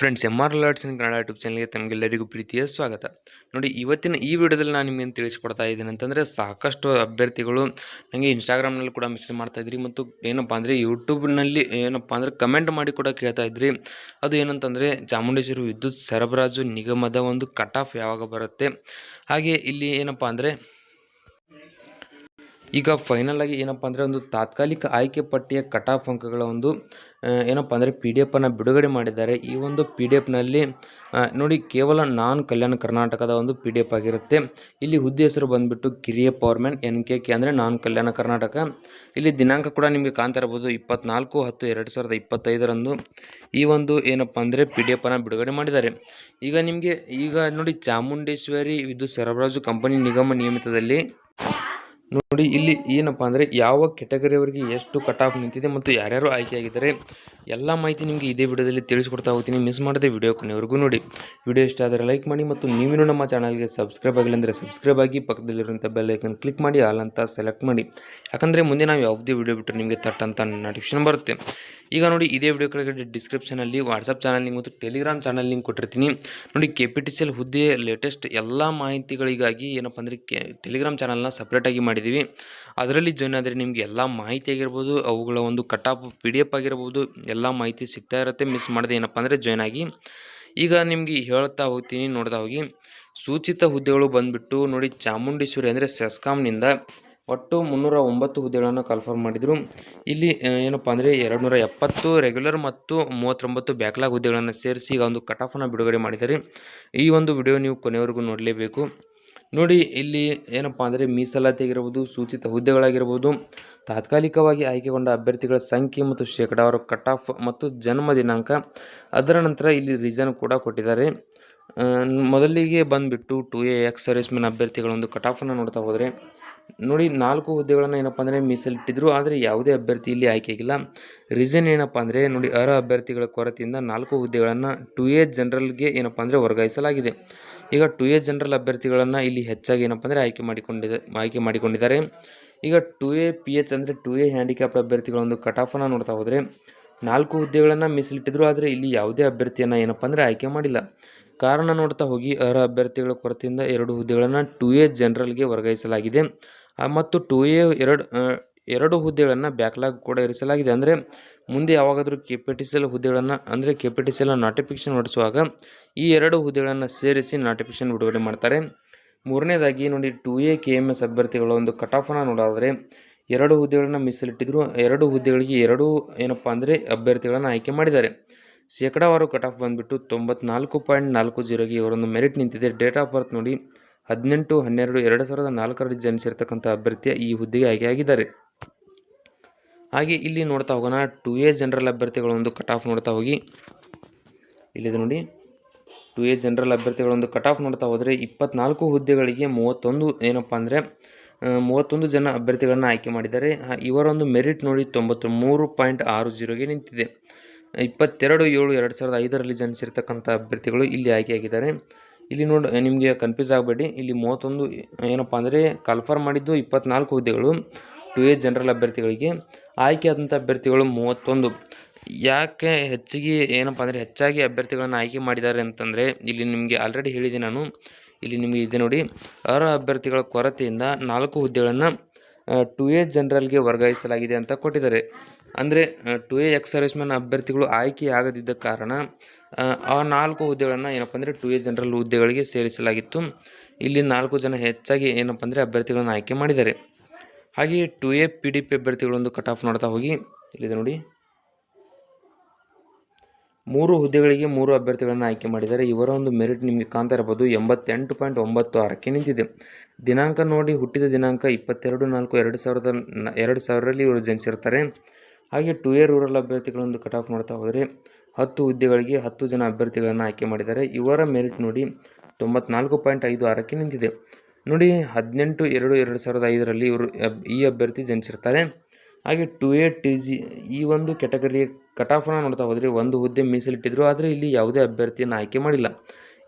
Friends M R alerts in Kannada YouTube ಚಾನಲ್ಗೆ ತಮಗೆಲ್ಲರಿಗೂ ಪ್ರೀತಿಯ ಸ್ವಾಗತ. ನೋಡಿ, ಇವತ್ತಿನ ಈ ವಿಡಿಯೋದಲ್ಲಿ ನಾನು ನಿಮಗೆ ತಿಳಿಸ್ಕೊಡ್ತಾ ಇದ್ದೀನಿ ಅಂತಂದರೆ ಸಾಕಷ್ಟು ಅಭ್ಯರ್ಥಿಗಳು ನನಗೆ ಇನ್ಸ್ಟಾಗ್ರಾಮ್ನಲ್ಲಿ ಕೂಡ ಮೆಸೇಜ್ ಮಾಡ್ತಾ ಇದ್ರಿ ಮತ್ತು ಏನಪ್ಪ ಅಂದರೆ ಯೂಟ್ಯೂಬ್ನಲ್ಲಿ ಏನಪ್ಪ ಅಂದರೆ ಕಮೆಂಟ್ ಮಾಡಿ ಕೂಡ ಕೇಳ್ತಾ ಇದ್ರಿ. ಅದು ಏನಂತಂದರೆ ಚಾಮುಂಡೇಶ್ವರಿ ವಿದ್ಯುತ್ ಸರಬರಾಜು ನಿಗಮದ ಒಂದು ಕಟ್ ಆಫ್ ಯಾವಾಗ ಬರುತ್ತೆ? ಹಾಗೆ ಇಲ್ಲಿ ಏನಪ್ಪ ಅಂದರೆ ಈಗ ಫೈನಲ್ ಆಗಿ ಏನಪ್ಪ ಅಂದರೆ ಒಂದು ತಾತ್ಕಾಲಿಕ ಆಯ್ಕೆ ಪಟ್ಟಿಯ ಕಟಾಫ್ ಅಂಕಗಳ ಒಂದು ಏನಪ್ಪ ಅಂದರೆ ಪಿ ಡಿ ಎಫನ್ನು ಬಿಡುಗಡೆ ಮಾಡಿದ್ದಾರೆ. ಈ ಒಂದು ಪಿ ಡಿ ಎಫ್ನಲ್ಲಿ ನೋಡಿ ಕೇವಲ ನಾನ್ ಕಲ್ಯಾಣ ಕರ್ನಾಟಕದ ಒಂದು ಪಿ ಡಿ ಎಫ್ ಆಗಿರುತ್ತೆ. ಇಲ್ಲಿ ಹುದ್ದೆ ಹೆಸರು ಬಂದುಬಿಟ್ಟು ಕಿರಿಯ ಪವರ್ಮೆನ್ ಎನ್ ಕೆ ಕೆ ಅಂದರೆ ನಾನ್ ಕಲ್ಯಾಣ ಕರ್ನಾಟಕ. ಇಲ್ಲಿ ದಿನಾಂಕ ಕೂಡ ನಿಮಗೆ ಕಾಣ್ತಾ ಇರ್ಬೋದು, ಇಪ್ಪತ್ನಾಲ್ಕು ಹತ್ತು ಎರಡು ಸಾವಿರದ ಇಪ್ಪತ್ತೈದರಂದು ಈ ಒಂದು ಏನಪ್ಪ ಅಂದರೆ ಪಿ ಡಿ ಎಫನ್ನು ಬಿಡುಗಡೆ ಮಾಡಿದ್ದಾರೆ. ಈಗ ನಿಮಗೆ, ಈಗ ನೋಡಿ ಚಾಮುಂಡೇಶ್ವರಿ ವಿದ್ಯುತ್ ಸರಬರಾಜು ಕಂಪನಿ ನಿಗಮ ನಿಯಮಿತದಲ್ಲಿ ನೋಡಿ, ಇಲ್ಲಿ ಏನಪ್ಪ ಅಂದರೆ ಯಾವ ಕೆಟಗರಿಯವರಿಗೆ ಎಷ್ಟು ಕಟ್ ಆಫ್ ನಿಂತಿದೆ ಮತ್ತು ಯಾರ್ಯಾರು ಆಯ್ಕೆಯಾಗಿದ್ದಾರೆ, ಎಲ್ಲ ಮಾಹಿತಿ ನಿಮಗೆ ಇದೇ ವಿಡಿಯೋದಲ್ಲಿ ತಿಳಿಸ್ಕೊಡ್ತಾ ಹೋಗ್ತೀನಿ. ಮಿಸ್ ಮಾಡದೆ ವಿಡಿಯೋ ಕೊನೆವರೆಗೂ ನೋಡಿ. ವಿಡಿಯೋ ಇಷ್ಟ ಆದರೆ ಲೈಕ್ ಮಾಡಿ ಮತ್ತು ನೀವಿನೂ ನಮ್ಮ ಚಾನಲ್ಗೆ ಸಬ್ಸ್ಕ್ರೈಬ್ ಆಗಿಲ್ಲ ಅಂದರೆ ಸಬ್ಸ್ಕ್ರೈಬ್ ಆಗಿ ಪಕ್ಕದಲ್ಲಿರುವಂಥ ಬೆಲ್ಲೈಕನ್ ಕ್ಲಿಕ್ ಮಾಡಿ ಆಲ್ ಅಂತ ಸೆಲೆಕ್ಟ್ ಮಾಡಿ. ಯಾಕಂದರೆ ಮುಂದೆ ನಾವು ಯಾವುದೇ ವಿಡಿಯೋ ಬಿಟ್ಟರೆ ನಿಮಗೆ ತಟ್ ಅಂತ ನೋಟಿಫಿಕೇಶನ್ ಬರುತ್ತೆ. ಈಗ ನೋಡಿ, ಇದೇ ವಿಡಿಯೋ ಕೆಳಗಡೆ ಡಿಸ್ಕ್ರಿಪ್ಷನಲ್ಲಿ ವಾಟ್ಸಪ್ ಚಾನಲ್ ಲಿಂಕ್ ಮತ್ತು ಟೆಲಿಗ್ರಾಮ್ ಚಾನಲ್ ಲಿಂಕ್ ಕೊಟ್ಟಿರ್ತೀನಿ. ನೋಡಿ K P T C L ಹುದ್ದೆ ಲೇಟೆಸ್ಟ್ ಎಲ್ಲ ಮಾಹಿತಿಗಳಿಗಾಗಿ ಏನಪ್ಪ ಅಂದರೆ ಕೆ ಟೆಲಿಗ್ರಾಮ್ ಚಾನಲ್ನ ಸಪ್ರೇಟಾಗಿ ಮಾಡಿದ್ದೀವಿ. ಅದರಲ್ಲಿ ಜಾಯ್ನ್ ಆದರೆ ನಿಮಗೆ ಎಲ್ಲ ಮಾಹಿತಿ ಆಗಿರ್ಬೋದು, ಅವುಗಳ ಒಂದು ಕಟಾಪ್ ಪಿ ಡಿ ಎಫ್ ಆಗಿರ್ಬೋದು, ಎಲ್ಲ ಮಾಹಿತಿ ಸಿಗ್ತಾ ಇರುತ್ತೆ. ಮಿಸ್ ಮಾಡದೆ ಏನಪ್ಪ ಅಂದರೆ ಜಾಯ್ನ್ ಆಗಿ. ಈಗ ನಿಮಗೆ ಹೇಳ್ತಾ ಹೋಗ್ತೀನಿ, ನೋಡ್ತಾ ಹೋಗಿ. ಸೂಚಿತ ಹುದ್ದೆಗಳು ಬಂದುಬಿಟ್ಟು ನೋಡಿ, ಚಾಮುಂಡೇಶ್ವರಿ ಅಂದರೆ ಸೆಸ್ಕಾಮ್ನಿಂದ ಒಟ್ಟು ಮುನ್ನೂರ ಒಂಬತ್ತು ಹುದ್ದೆಗಳನ್ನು ಕನ್ಫರ್ಮ್ ಮಾಡಿದರು. ಇಲ್ಲಿ ಏನಪ್ಪ ಅಂದರೆ ಎರಡು ನೂರ ಎಪ್ಪತ್ತು ರೆಗ್ಯುಲರ್ ಮತ್ತು ಮೂವತ್ತೊಂಬತ್ತು ಬ್ಯಾಕ್ಲಾಗ್ ಹುದ್ದೆಗಳನ್ನು ಸೇರಿಸಿ ಈಗ ಒಂದು ಕಟಾಫನ್ನು ಬಿಡುಗಡೆ ಮಾಡಿದ್ದಾರೆ. ಈ ಒಂದು ವಿಡಿಯೋ ನೀವು ಕೊನೆಯವರೆಗೂ ನೋಡಲೇಬೇಕು. ನೋಡಿ, ಇಲ್ಲಿ ಏನಪ್ಪ ಅಂದರೆ ಮೀಸಲಾತಿ ಆಗಿರ್ಬೋದು, ಸೂಚಿತ ಹುದ್ದೆಗಳಾಗಿರ್ಬೋದು, ತಾತ್ಕಾಲಿಕವಾಗಿ ಆಯ್ಕೆಗೊಂಡ ಅಭ್ಯರ್ಥಿಗಳ ಸಂಖ್ಯೆ ಮತ್ತು ಶೇಕಡಾವಾರು ಕಟ್ ಆಫ್ ಮತ್ತು ಜನ್ಮ ದಿನಾಂಕ. ಅದರ ನಂತರ ಇಲ್ಲಿ ರೀಸನ್ ಕೂಡ ಕೊಟ್ಟಿದ್ದಾರೆ. ಮೊದಲಿಗೆ ಬಂದುಬಿಟ್ಟು ಟು ಎ ಎಕ್ಸ್ ಸರ್ವಿಸ್ಮೆನ್ ಅಭ್ಯರ್ಥಿಗಳ ಒಂದು ಕಟ್ ಆಫನ್ನು ನೋಡ್ತಾ ಹೋದರೆ, ನೋಡಿ, ನಾಲ್ಕು ಹುದ್ದೆಗಳನ್ನು ಏನಪ್ಪ ಅಂದರೆ ಮೀಸಲಿಟ್ಟಿದ್ರು, ಆದರೆ ಯಾವುದೇ ಅಭ್ಯರ್ಥಿ ಇಲ್ಲಿ ಆಯ್ಕೆಯಾಗಿಲ್ಲ. ರೀಸನ್ ಏನಪ್ಪ ಅಂದರೆ, ನೋಡಿ, ಅರ್ಹ ಅಭ್ಯರ್ಥಿಗಳ ಕೊರತೆಯಿಂದ ನಾಲ್ಕು ಹುದ್ದೆಗಳನ್ನು ಟು ಎ ಜನರಲ್ಗೆ ಏನಪ್ಪ ಅಂದರೆ ವರ್ಗಾಯಿಸಲಾಗಿದೆ. ಈಗ ಟು ಎ ಜನರಲ್ ಅಭ್ಯರ್ಥಿಗಳನ್ನು ಇಲ್ಲಿ ಹೆಚ್ಚಾಗಿ ಏನಪ್ಪ ಅಂದರೆ ಆಯ್ಕೆ ಮಾಡಿಕೊಂಡಿದೆ, ಆಯ್ಕೆ ಮಾಡಿಕೊಂಡಿದ್ದಾರೆ. ಈಗ ಟು ಎ ಪಿ ಎಚ್ ಅಂದರೆ ಟು ಎ ಹ್ಯಾಂಡಿಕ್ಯಾಪ್ಡ್ ಅಭ್ಯರ್ಥಿಗಳ ಒಂದು ಕಟಾಫನ್ನು ನೋಡ್ತಾ ಹೋದರೆ ನಾಲ್ಕು ಹುದ್ದೆಗಳನ್ನು ಮೀಸಲಿಟ್ಟಿದ್ರು, ಆದರೆ ಇಲ್ಲಿ ಯಾವುದೇ ಅಭ್ಯರ್ಥಿಯನ್ನು ಏನಪ್ಪ ಅಂದರೆ ಆಯ್ಕೆ ಮಾಡಿಲ್ಲ. ಕಾರಣ ನೋಡ್ತಾ ಹೋಗಿ, ಅರ್ಹ ಅಭ್ಯರ್ಥಿಗಳ ಕೊರತೆಯಿಂದ ಎರಡು ಹುದ್ದೆಗಳನ್ನು ಟು ಎ ಜನರಲ್ಗೆ ವರ್ಗಾಯಿಸಲಾಗಿದೆ. ಮತ್ತು ಟು ಎ ಎರಡು ಎರಡು ಹುದ್ದೆಗಳನ್ನು ಬ್ಯಾಕ್ಲಾಗ್ ಕೂಡ ಇರಿಸಲಾಗಿದೆ. ಅಂದರೆ ಮುಂದೆ ಯಾವಾಗಾದರೂ K P T C L ಹುದ್ದೆಗಳನ್ನು, ಅಂದರೆ K P T C L notification ಈ ಎರಡು ಹುದ್ದೆಗಳನ್ನು ಸೇರಿಸಿ ನೋಟಿಫಿಕೇಷನ್ ಬಿಡುಗಡೆ ಮಾಡ್ತಾರೆ. ಮೂರನೇದಾಗಿ ನೋಡಿ two A K M S ಅಭ್ಯರ್ಥಿಗಳ ಒಂದು ಕಟ್ ನೋಡೋದಾದರೆ, ಎರಡು ಹುದ್ದೆಗಳನ್ನು ಮೀಸಲಿಟ್ಟಿದ್ರು, ಎರಡು ಹುದ್ದೆಗಳಿಗೆ ಎರಡು ಏನಪ್ಪ ಅಂದರೆ ಅಭ್ಯರ್ಥಿಗಳನ್ನು ಆಯ್ಕೆ ಮಾಡಿದ್ದಾರೆ. ಶೇಕಡಾವಾರು ಕಟ್ ಆಫ್ ಬಂದುಬಿಟ್ಟು ತೊಂಬತ್ನಾಲ್ಕು ಪಾಯಿಂಟ್ ನಾಲ್ಕು ಜೀರೋಗೆ ಇವರೊಂದು ಮೆರಿಟ್ ನಿಂತಿದೆ. ಡೇಟ್ ಆಫ್ ಬರ್ತ್ ನೋಡಿ, ಹದಿನೆಂಟು, ಹನ್ನೆರಡು, ಎರಡು ಸಾವಿರದ ನಾಲ್ಕರಲ್ಲಿ ಜನಿಸಿರ್ತಕ್ಕಂಥ ಅಭ್ಯರ್ಥಿ ಈ ಹುದ್ದೆಗೆ ಆಯ್ಕೆಯಾಗಿದ್ದಾರೆ. ಹಾಗೆ ಇಲ್ಲಿ ನೋಡ್ತಾ ಹೋಗೋಣ. ಟು ಎ ಜನರಲ್ ಅಭ್ಯರ್ಥಿಗಳ ಒಂದು ಕಟ್ ಆಫ್ ನೋಡ್ತಾ ಹೋಗಿ. ಇಲ್ಲಿದೆ ನೋಡಿ. ಟು ಎ ಜನರಲ್ ಅಭ್ಯರ್ಥಿಗಳ ಒಂದು ಕಟ್ ಆಫ್ ನೋಡ್ತಾ ಹೋದರೆ ಇಪ್ಪತ್ನಾಲ್ಕು ಹುದ್ದೆಗಳಿಗೆ ಮೂವತ್ತೊಂದು ಏನಪ್ಪ ಅಂದರೆ ಮೂವತ್ತೊಂದು ಜನ ಅಭ್ಯರ್ಥಿಗಳನ್ನು ಆಯ್ಕೆ ಮಾಡಿದ್ದಾರೆ. ಇವರೊಂದು ಮೆರಿಟ್ ನೋಡಿ ತೊಂಬತ್ತು ಮೂರು ಪಾಯಿಂಟ್ ಆರು ಜೀರೋಗೆ ನಿಂತಿದೆ. ಇಪ್ಪತ್ತೆರಡು, ಏಳು, ಎರಡು ಸಾವಿರದ ಐದರಲ್ಲಿ ಜನಿಸಿರ್ತಕ್ಕಂಥ ಅಭ್ಯರ್ಥಿಗಳು ಇಲ್ಲಿ ಆಯ್ಕೆಯಾಗಿದ್ದಾರೆ. ಇಲ್ಲಿ ನೋಡಿ, ನಿಮಗೆ ಕನ್ಫ್ಯೂಸ್ ಆಗಬೇಡಿ. ಇಲ್ಲಿ ಮೂವತ್ತೊಂದು ಏನಪ್ಪ ಅಂದರೆ ಕನ್ಫರ್ಮ್ ಮಾಡಿದ್ದು ಇಪ್ಪತ್ನಾಲ್ಕು ಹುದ್ದೆಗಳು. ಟು ಎ ಜನರಲ್ ಅಭ್ಯರ್ಥಿಗಳಿಗೆ ಆಯ್ಕೆಯಾದಂಥ ಅಭ್ಯರ್ಥಿಗಳು ಮೂವತ್ತೊಂದು. ಯಾಕೆ ಹೆಚ್ಚಿಗೆ ಏನಪ್ಪ ಅಂದರೆ ಹೆಚ್ಚಾಗಿ ಅಭ್ಯರ್ಥಿಗಳನ್ನು ಆಯ್ಕೆ ಮಾಡಿದ್ದಾರೆ ಅಂತಂದರೆ ಇಲ್ಲಿ ನಿಮಗೆ ಆಲ್ರೆಡಿ ಹೇಳಿದೆ ನಾನು. ಇಲ್ಲಿ ನಿಮಗೆ ಇದೆ ನೋಡಿ. ಅರ್ಹ ಅಭ್ಯರ್ಥಿಗಳ ಕೊರತೆಯಿಂದ ನಾಲ್ಕು ಹುದ್ದೆಗಳನ್ನು ಟು ಎ ಜನರಲ್ಗೆ ವರ್ಗಾಯಿಸಲಾಗಿದೆ ಅಂತ ಕೊಟ್ಟಿದ್ದಾರೆ. ಅಂದರೆ ಟು ಎ ಎಕ್ಸ್ ಸರ್ವಿಸ್ಮನ್ ಅಭ್ಯರ್ಥಿಗಳು ಆಯ್ಕೆ ಆಗದಿದ್ದ ಕಾರಣ, ಆ ನಾಲ್ಕು ಹುದ್ದೆಗಳನ್ನು ಏನಪ್ಪ ಅಂದರೆ ಟು ಎ ಜನರಲ್ ಹುದ್ದೆಗಳಿಗೆ ಸೇರಿಸಲಾಗಿತ್ತು. ಇಲ್ಲಿ ನಾಲ್ಕು ಜನ ಹೆಚ್ಚಾಗಿ ಏನಪ್ಪ ಅಂದರೆ ಅಭ್ಯರ್ಥಿಗಳನ್ನು ಆಯ್ಕೆ ಮಾಡಿದ್ದಾರೆ. ಹಾಗೆಯೇ two A P D P ಅಭ್ಯರ್ಥಿಗಳೊಂದು cut off ನೋಡ್ತಾ ಹೋಗಿ. ಇಲ್ಲಿದೆ ನೋಡಿ. ಮೂರು ಹುದ್ದೆಗಳಿಗೆ ಮೂರು ಅಭ್ಯರ್ಥಿಗಳನ್ನು ಆಯ್ಕೆ ಮಾಡಿದ್ದಾರೆ. ಇವರ ಒಂದು ಮೆರಿಟ್ ನಿಮಗೆ ಕಾಣ್ತಾ ಇರಬಹುದು ಎಂಬತ್ತೆಂಟು ಪಾಯಿಂಟ್ ಒಂಬತ್ತು ಆರಕ್ಕೆ ನಿಂತಿದೆ. ದಿನಾಂಕ ನೋಡಿ, ಹುಟ್ಟಿದ ದಿನಾಂಕ ಇಪ್ಪತ್ತೆರಡು ನಾಲ್ಕು, ಎರಡು ಸಾವಿರದ ಎರಡು ಸಾವಿರದಲ್ಲಿ ಇವರು ಜನಿಸಿರ್ತಾರೆ ಹಾಗೆ ಟು ಎ ರೂರಲ್ ಅಭ್ಯರ್ಥಿಗಳೊಂದು ಕಟ್ ಆಫ್ ನೋಡ್ತಾ ಹೋದರೆ ಹತ್ತು ಹುದ್ದೆಗಳಿಗೆ ಹತ್ತು ಜನ ಅಭ್ಯರ್ಥಿಗಳನ್ನು ಆಯ್ಕೆ ಮಾಡಿದ್ದಾರೆ. ಇವರ ಮೆರಿಟ್ ನೋಡಿ ತೊಂಬತ್ನಾಲ್ಕು ಪಾಯಿಂಟ್ ಐದು ಆರಕ್ಕೆ ನಿಂತಿದೆ. ನೋಡಿ ಹದಿನೆಂಟು ಎರಡು ಎರಡು ಸಾವಿರದ ಐದರಲ್ಲಿ ಇವರು ಈ ಅಭ್ಯರ್ಥಿ ಜನಿಸಿರ್ತಾರೆ. ಹಾಗೆ ಟು ಎ ಟಿ ಜಿ ಈ ಒಂದು ಕೆಟಗರಿಯ ಕಟ್ ಆಫನ್ನು ನೋಡ್ತಾ ಹೋದರೆ ಒಂದು ಹುದ್ದೆ ಮೀಸಲಿಟ್ಟಿದ್ರು, ಆದರೆ ಇಲ್ಲಿ ಯಾವುದೇ ಅಭ್ಯರ್ಥಿಯನ್ನು ಆಯ್ಕೆ ಮಾಡಿಲ್ಲ.